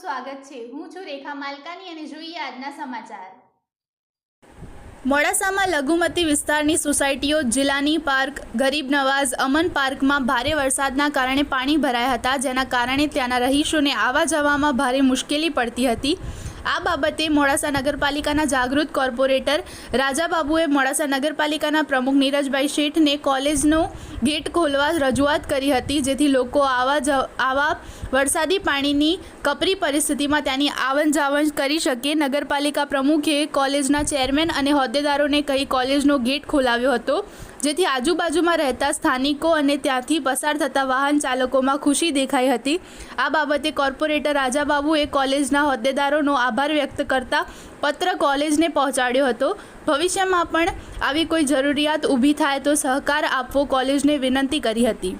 સ્વાગત છે. હું છું રેખા માલકાની અને જોઈએ આજના સમાચાર. મોડાસામાં લઘુમતી વિસ્તારની સોસાયટીઓ, જિલ્લાની પાર્ક, ગરીબ નવાઝ, અમન પાર્કમાં ભારે વરસાદના કારણે પાણી ભરાયા હતા, જેના કારણે ત્યાંના રહીશોને આવવા જવામાં ભારે મુશ્કેલી પડતી હતી. આ બાબતે મોડાસા નગરપાલિકાના જાગૃત કોર્પોરેટર રાજાબાબુએ મોડાસા નગરપાલિકાના પ્રમુખ નીરજભાઈ શેઠને કોલેજનો ગેટ ખોલવા રજૂઆત કરી હતી, જેથી લોકો આવા જ, આવા વરસાદી પાણીની કપરી પરિસ્થિતિમાં ત્યાંની આવન જાવન કરી શકે. નગરપાલિકા પ્રમુખે કોલેજના ચેરમેન અને હોદ્દેદારોને કહી કોલેજનો ગેટ ખોલાવ્યો હતો, જેથી આજુબાજુમાં રહેતા સ્થાનિકો અને ત્યાંથી પસાર થતા વાહન ચાલકોમાં ખુશી દેખાઈ હતી. આ બાબતે કોર્પોરેટર રાજાબાબુએ કોલેજના હોદ્દેદારોનો આભાર વ્યક્ત કરતા પત્ર કોલેજને પહોંચાડ્યો હતો. ભવિષ્યમાં પણ આવી કોઈ જરૂરિયાત ઊભી થાય તો સહકાર આપવો કોલેજને વિનંતી કરી હતી.